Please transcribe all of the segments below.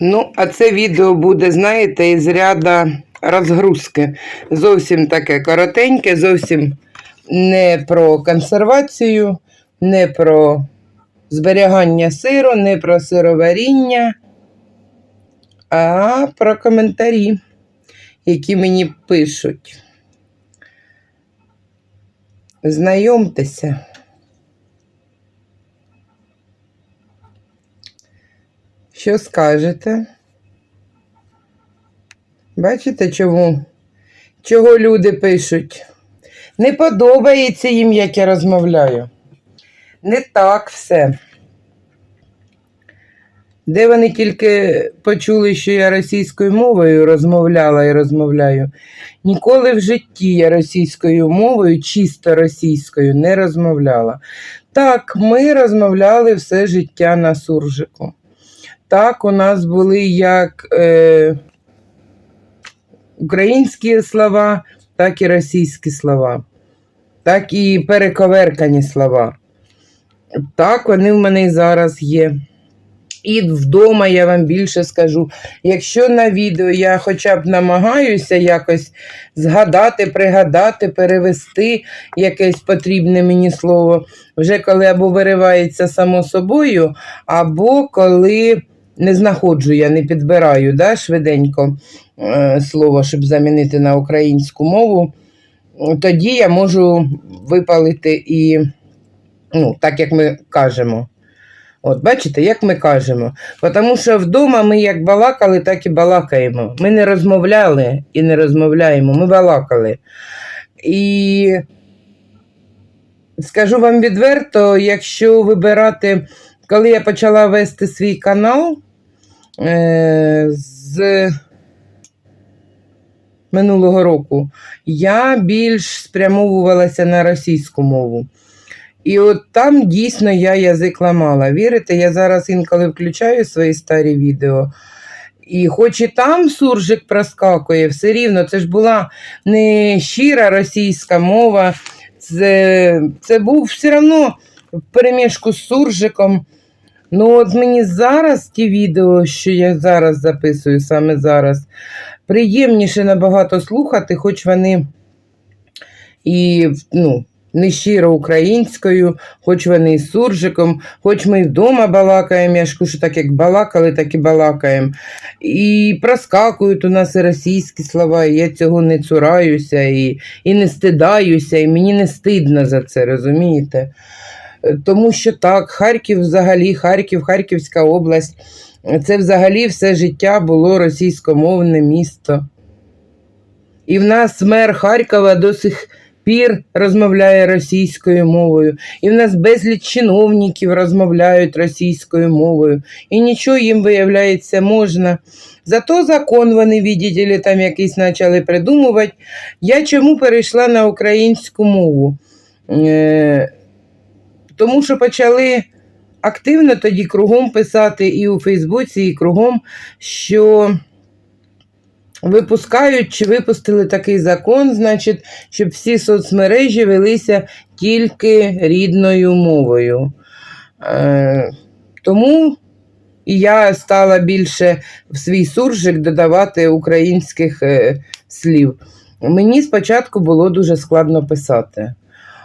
Ну, а це відео буде, знаєте, із ряда розгрузки. Зовсім таке коротеньке, зовсім не про консервацію, не про зберігання сиру, не про сироваріння, а про коментарі, які мені пишуть. Знайомтеся. Що скажете? Бачите, чому? Чого люди пишуть? Не подобається їм, як я розмовляю. Не так все. Де вони тільки почули, що я російською мовою розмовляла і розмовляю. Ніколи в житті я російською мовою, чисто російською, не розмовляла. Так, ми розмовляли все життя на суржику. Так, у нас були як е, українські слова, так і російські слова, так і перековеркані слова. Так, вони в мене і зараз є. І вдома я вам більше скажу. Якщо на відео я хоча б намагаюся якось згадати, пригадати, перевести якесь потрібне мені слово, вже коли або виривається само собою, або коли не знаходжу я, не підбираю да, швиденько е, слово, щоб замінити на українську мову, тоді я можу випалити і, ну, так як ми кажемо. От, бачите, як ми кажемо. Тому що вдома ми як балакали, так і балакаємо. Ми не розмовляли і не розмовляємо, ми балакали. І скажу вам відверто, якщо вибирати, коли я почала вести свій канал е, з минулого року, я більш спрямовувалася на російську мову. І от там дійсно я язик ламала. Вірите, я зараз інколи включаю свої старі відео. І хоч і там суржик проскакує, все рівно це ж була не щира російська мова, це, це був все одно в перемішку з суржиком. Ну, от мені зараз ті відео, що я зараз записую, саме зараз, приємніше набагато слухати, хоч вони і ну, не щиро українською, хоч вони і суржиком, хоч ми вдома балакаємо, я ж кажу, так як балакали, так і балакаємо. І проскакують у нас і російські слова, і я цього не цураюся, і, і не стидаюся, і мені не стидно за це, розумієте? Тому що так, Харків взагалі, Харків, Харківська область, це взагалі все життя було російськомовне місто. І в нас мер Харкова до сих пір розмовляє російською мовою, і в нас безліч чиновників розмовляють російською мовою, і нічого їм, виявляється, можна. Зато закон вони, видите, там якийсь почали придумувати. Я чому перейшла на українську мову? Е, тому що почали активно тоді кругом писати і у Фейсбуці, і кругом, що випускають чи випустили такий закон, значить, щоб всі соцмережі велися тільки рідною мовою. Е, тому я стала більше в свій суржик додавати українських е, слів. Мені спочатку було дуже складно писати.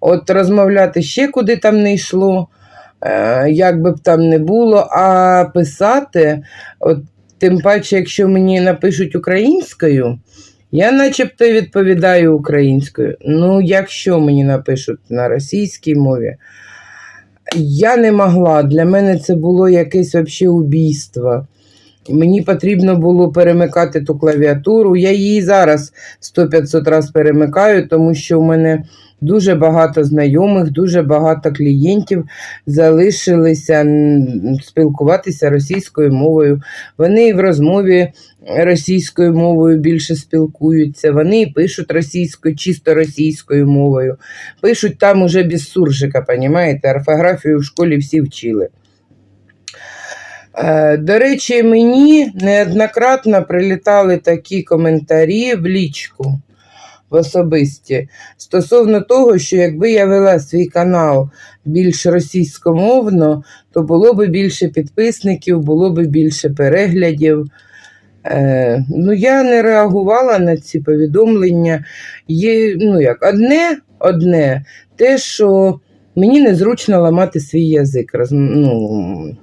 От розмовляти ще куди там не йшло, е, як би б там не було, а писати, от, тим паче, якщо мені напишуть українською, я начебто відповідаю українською. Ну, якщо мені напишуть на російській мові, я не могла. Для мене це було якесь взагалі убійство. Мені потрібно було перемикати ту клавіатуру. Я її зараз 100-500 разів перемикаю, тому що в мене дуже багато знайомих, дуже багато клієнтів залишилися спілкуватися російською мовою. Вони в розмові російською мовою більше спілкуються. Вони пишуть російською, чисто російською мовою. Пишуть там уже без суржика, понімаєте? Орфографію в школі всі вчили. Е, До речі, мені неоднократно прилітали такі коментарі в лічку в особисті стосовно того, що якби я вела свій канал більш російськомовно, то було б більше підписників, було б більше переглядів. Е, ну, я не реагувала на ці повідомлення. Є, ну як, одне, одне, те, що мені незручно ламати свій язик. Роз, ну,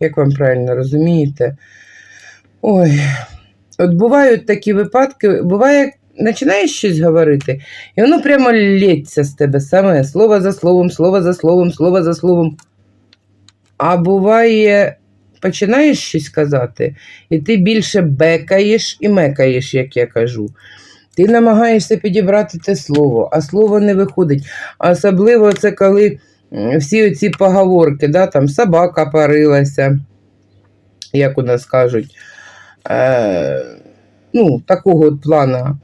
як вам правильно розумієте? Ой, от бувають такі випадки, буває, починаєш щось говорити, і воно прямо лється з тебе саме слово за словом, слово за словом, слово за словом. А буває, починаєш щось казати, і ти більше бекаєш і мекаєш, як я кажу. Ти намагаєшся підібрати те слово, а слово не виходить. Особливо це коли всі оці поговорки, да, там собака парилася, як у нас кажуть, е, ну, такого от плана.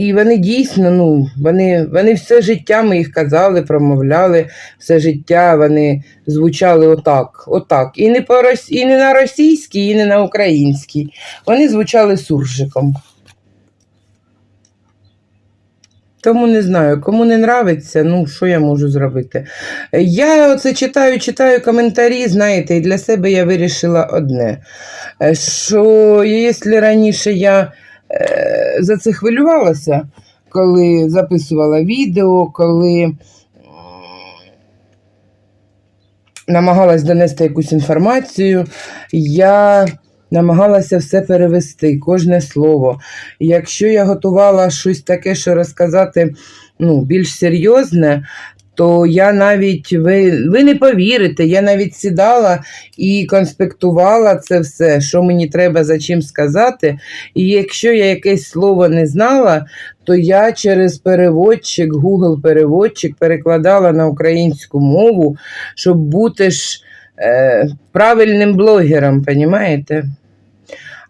І вони дійсно, ну, вони, вони все життя ми їх казали, промовляли, все життя вони звучали отак, отак. І не, по, і не на російській, і не на українській. Вони звучали суржиком. Тому не знаю, кому не нравиться, ну що я можу зробити. Я оце читаю, читаю коментарі, знаєте, і для себе я вирішила одне. Що якщо раніше я за це хвилювалася, коли записувала відео, коли намагалась донести якусь інформацію, я намагалася все перевести, кожне слово. Якщо я готувала щось таке, що розказати ну, більш серйозне, то я навіть, ви, ви не повірите, я навіть сідала і конспектувала це все, що мені треба за чим сказати. І якщо я якесь слово не знала, то я через переводчик, Google переводчик перекладала на українську мову, щоб бути ж е, правильним блогером, понімаєте?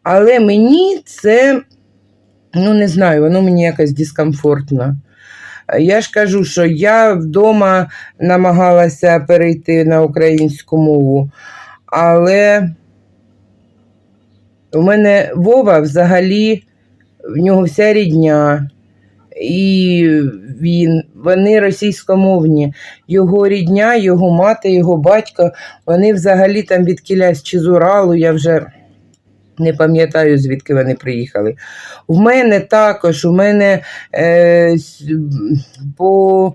Але мені це, ну не знаю, воно мені якось дискомфортно. Я ж кажу, що я вдома намагалася перейти на українську мову, але у мене Вова взагалі, в нього вся рідня, і він, вони російськомовні. Його рідня, його мати, його батько, вони взагалі там від кілясь чи з Уралу, я вже не пам'ятаю, звідки вони приїхали. В мене також, у мене е, по,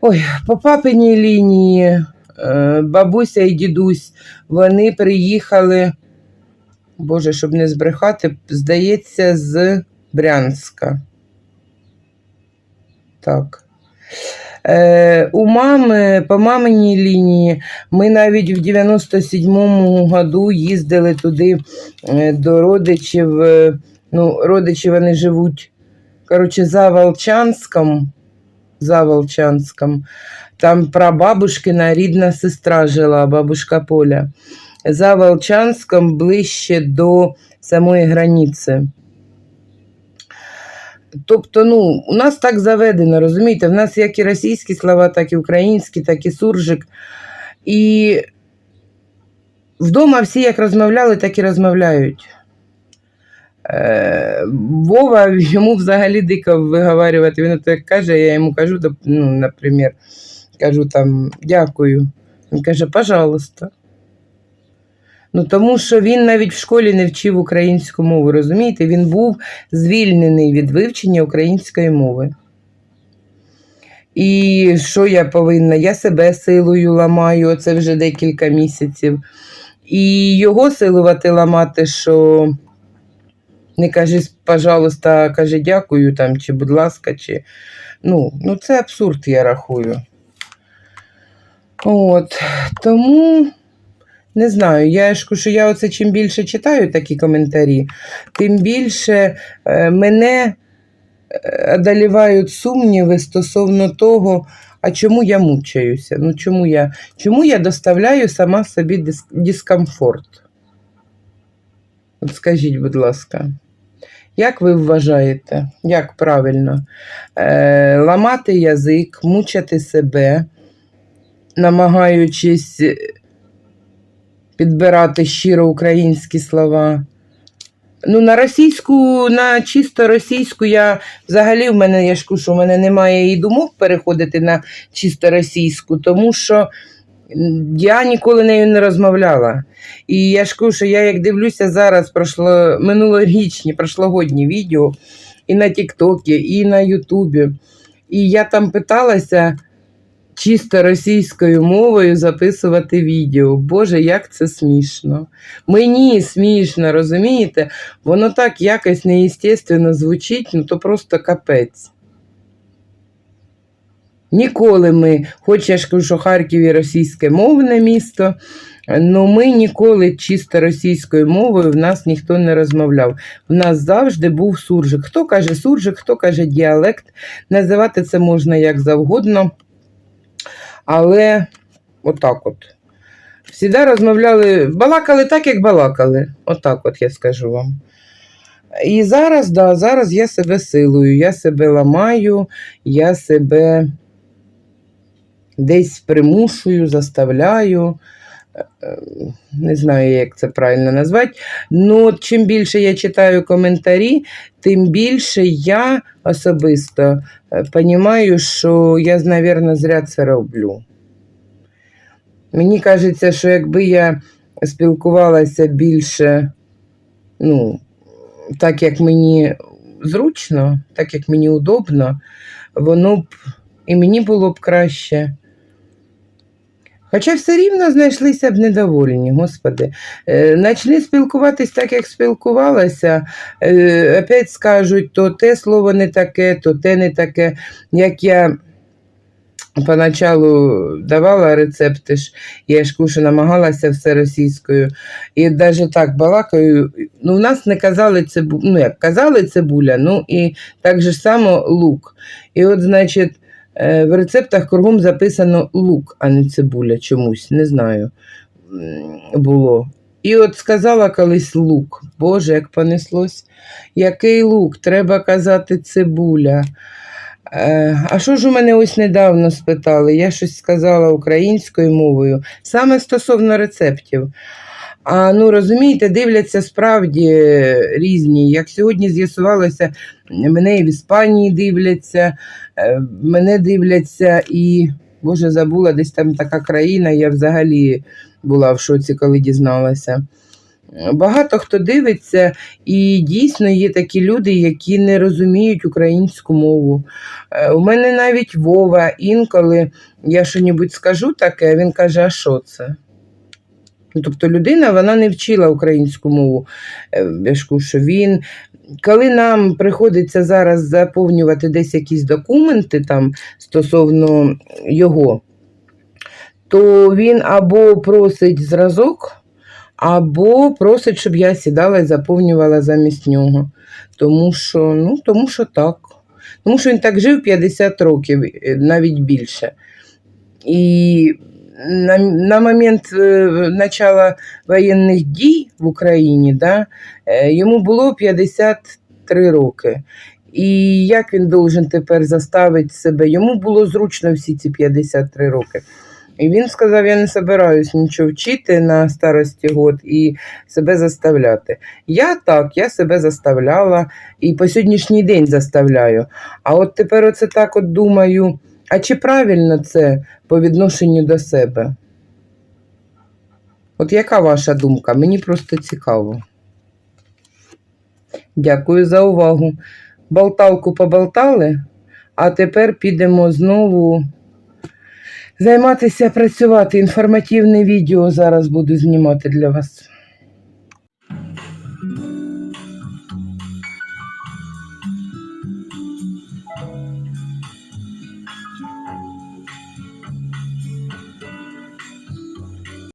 ой, по папиній лінії е, бабуся і дідусь, вони приїхали, Боже, щоб не збрехати, здається, з Брянська. Так. Е, у мами, по маминій лінії, ми навіть в 97-му году їздили туди е, до родичів. е, Ну, родичі вони живуть, коротше, за Волчанськом. За Волчанськом. Там прабабушкина рідна сестра жила, бабушка Поля. За Волчанськом ближче до самої границі. Тобто, ну, у нас так заведено, розумієте? В нас як і російські слова, так і українські, так і суржик. І вдома всі як розмовляли, так і розмовляють. Е, Вова йому взагалі дико виговарювати. Він так каже, я йому кажу, ну, наприклад, кажу там дякую. Він каже, пожалуйста. Ну, тому що він навіть в школі не вчив українську мову, розумієте? Він був звільнений від вивчення української мови. І що я повинна? Я себе силою ламаю, це вже декілька місяців. І його силувати ламати, що не кажи, пожалуйста, а каже дякую там, чи будь ласка, чи. Ну, ну це абсурд, я рахую. От. Тому не знаю, я ж кажу, я оце чим більше читаю такі коментарі, тим більше е, мене е, одолівають сумніви стосовно того, а чому я мучаюся? Ну, чому я, чому я доставляю сама собі дис- дискомфорт? От скажіть, будь ласка, як ви вважаєте, як правильно? Е, ламати язик, мучати себе намагаючись підбирати щиро українські слова. Ну, на російську, на чисто російську я взагалі в мене, я ж кажу, в мене немає і думок переходити на чисто російську, тому що я ніколи нею не розмовляла. І я ж що я як дивлюся зараз прошло, минулорічні, прошлогодні відео і на Тіктокі, і на Ютубі. І я там питалася чисто російською мовою записувати відео. Боже, як це смішно. Мені смішно, розумієте? Воно так якось неестественно звучить, ну то просто капець. Ніколи ми, хоч я ж кажу, що Харків і російське мовне місто, але ми ніколи чисто російською мовою в нас ніхто не розмовляв. В нас завжди був суржик. Хто каже суржик, хто каже діалект. Називати це можна як завгодно. Але отак от. Всіда розмовляли, балакали так, як балакали. Отак от я скажу вам. І зараз, да, зараз я себе силую, я себе ламаю, я себе десь примушую, заставляю. Е, е, Не знаю, як це правильно назвати. Ну, чим більше я читаю коментарі, тим більше я особисто розумію, що я, мабуть, зря це роблю. Мені кажеться, що якби я спілкувалася більше, ну, так як мені зручно, так як мені удобно, воно б і мені було б краще. Хоча все рівно знайшлися б недовольні, господи. Е, Начни спілкуватись так, як спілкувалася, е, опять скажуть, то те слово не таке, то те не таке. Як я поначалу давала рецепти ж, я ж кушу намагалася все російською. І навіть так балакаю, ну, в нас не казали цибуля, ну як казали цибуля, ну і так же само лук. І от, значить, в рецептах кругом записано лук, а не цибуля чомусь, не знаю, було. І от сказала колись лук. Боже, як понеслось. Який лук? Треба казати цибуля. Е, а що ж у мене ось недавно спитали? Я щось сказала українською мовою, саме стосовно рецептів. А ну розумієте, дивляться справді різні. Як сьогодні з'ясувалося, мене і в Іспанії дивляться, е, мене дивляться і, Боже, забула, десь там така країна, я взагалі була в шоці, коли дізналася. Багато хто дивиться, і дійсно є такі люди, які не розуміють українську мову. Е, У мене навіть Вова інколи я що-небудь скажу таке, він каже, а що це? Ну, тобто людина вона не вчила українську мову. Е, Я ж кажу, що він, коли нам приходиться зараз заповнювати десь якісь документи там стосовно його, то він або просить зразок, або просить, щоб я сідала і заповнювала замість нього. Тому що, ну, тому що так. Тому що він так жив 50 років, е, навіть більше. І на, на момент е, начала воєнних дій в Україні да, йому було 53 роки. І як він должен тепер заставити себе? Йому було зручно всі ці 53 роки. І він сказав: я не собираюсь нічого вчити на старості год і себе заставляти. Я так, я себе заставляла і по сьогоднішній день заставляю. А от тепер оце так от думаю, а чи правильно це по відношенню до себе? От яка ваша думка? Мені просто цікаво. Дякую за увагу. Болталку поболтали, а тепер підемо знову займатися працювати. Інформативне відео зараз буду знімати для вас.